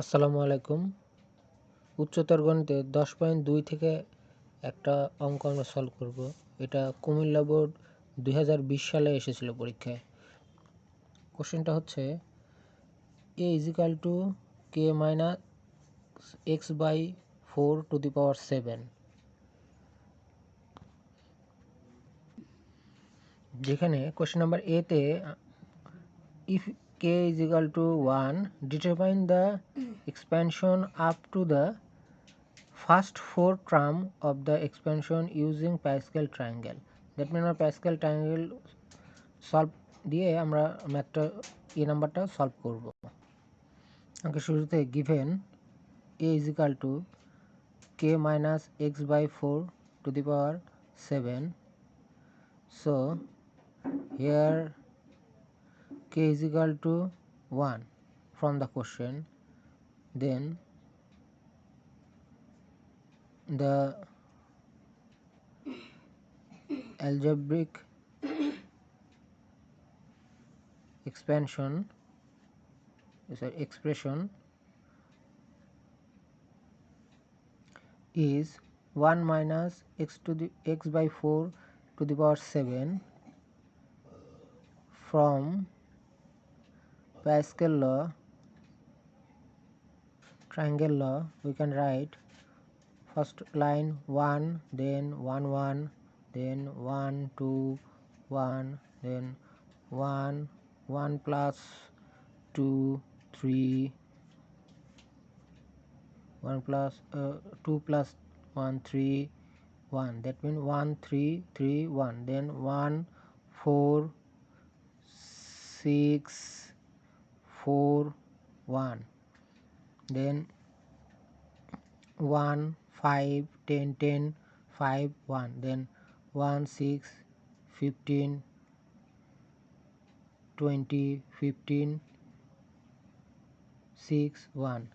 আসসালামু আলাইকুম। উচ্চতর গণিতে দশ পয়েন্ট দুই থেকে একটা অঙ্ক আমরা সলভ করব। এটা কুমিল্লা বোর্ড দুই হাজার বিশ সালে এসেছিল পরীক্ষায়। কোশ্চেনটা হচ্ছে a is equal to k minus x by four to the power seven যেখানে কোশ্চেন নাম্বার এতে if k is equal to 1 determine the expansion up to the first four term of the expansion using Pascal triangle that means Pascal triangle solve দিয়ে আমরা ম্যাথটা এই নাম্বারটা solve করব আমাকে শুরুতে given a is equal to k minus x by 4 to the power 7 so here k is equal to 1 from the question. Then the algebraic expansion sorry expression is 1 minus x to the x by 4 to the power 7 from Pascal law, triangle law, we can write first line 1, then 1, 1, then 1, 2, 1, then 1, 1 plus 2, 3, 1 plus uh, 2 plus 1, 3, 1. That means 1, 3, 3, 1. Then 1, 4, 6, 4 1 then 1 5 10 10 5 1 then 1 6 15 20 15 6 1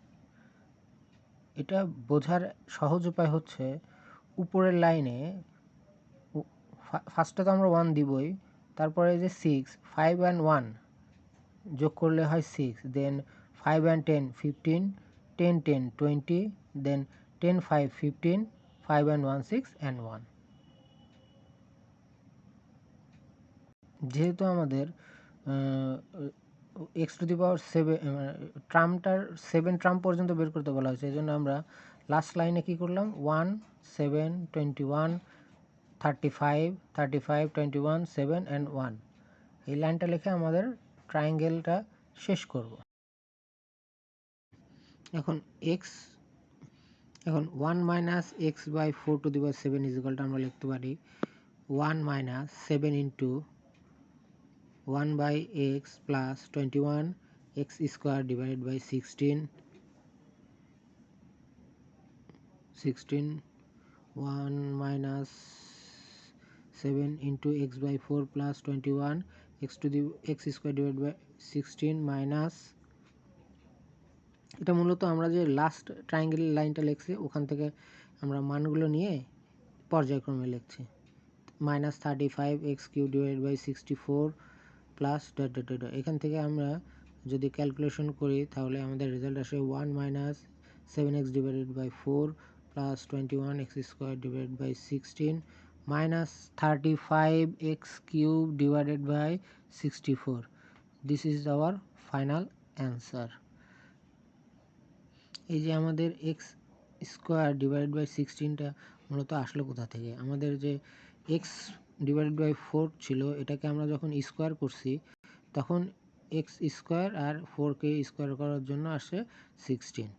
এটা বোঝার সহজ উপায় হচ্ছে উপরের লাইনে ফার্স্টে তো আমরা ওয়ান দিবই, তারপরে যে সিক্স ফাইভ অ্যান্ড ওয়ান যোগ করলে হয় six then five and ten fifteen ten ten twenty then ten five fifteen five and one six and one যেহেতু আমাদের x to the power seven ট্রামটার seven term পর্যন্ত বের করতে বলা হয়েছে এই জন্য আমরা লাস্ট লাইনে কী করলাম? One seven twenty one thirty five thirty five twenty one seven and one এই লাইনটা লিখে আমাদের ট্রায়াঙ্গেলটা শেষ করব। এখন এক্স এখন one minus x by four to the by seven ইজিকালটা আমরা লিখতে পারি one minus seven into one by x plus twenty one x square divided by sixteen sixteen one minus seven into x by four plus twenty one, x to the, x square divide by sixteen minus, এটা মূলত আমরা যে last triangle লাইনটা লিখছি, ওখান থেকে আমরা মানগুলো নিয়ে পর্যায়ক্রমে লিখছি। Minus thirty five x cube divide by sixty four plus dot dot dot এখান থেকে আমরা যদি ক্যালকুলেশন করি, তাহলে আমাদের রেজাল্ট আসে one minus seven x divided by four plus twenty one x square divide by sixteen minus 35 x cube divided by 64 this is our final answer. এই যে আমাদের এক্স স্কোয়ার ডিভাইড বাই সিক্সটিনটা মূলত আসলো কোথা থেকে? আমাদের যে এক্স ডিভাইডেড বাই ফোর ছিল, এটাকে আমরা যখন স্কোয়ার করছি, তখন এক্স স্কোয়ার আর ফোরকে স্কোয়ার করার জন্য আসে সিক্সটিন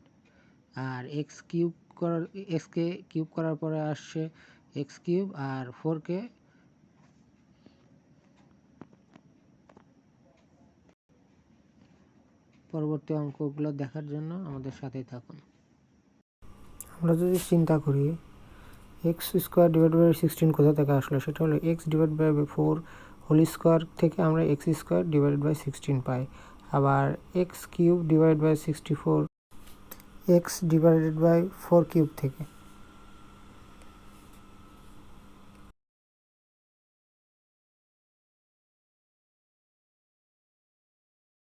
আর এক্স কিউব করার এক্সকে কিউব করার পরে আসছে এক্স কিউব আর ফোরকে পরবর্তী অঙ্কগুলো দেখার জন্য আমাদের সাথেই থাকুন। আমরা যদি চিন্তা করি x square divide by sixteen কোথা থেকে আসলো? সেটা হলো x divide by four whole square থেকে আমরা x square divide by sixteen পাই। আবার x cube divide by sixty four x divided by four cube থেকে।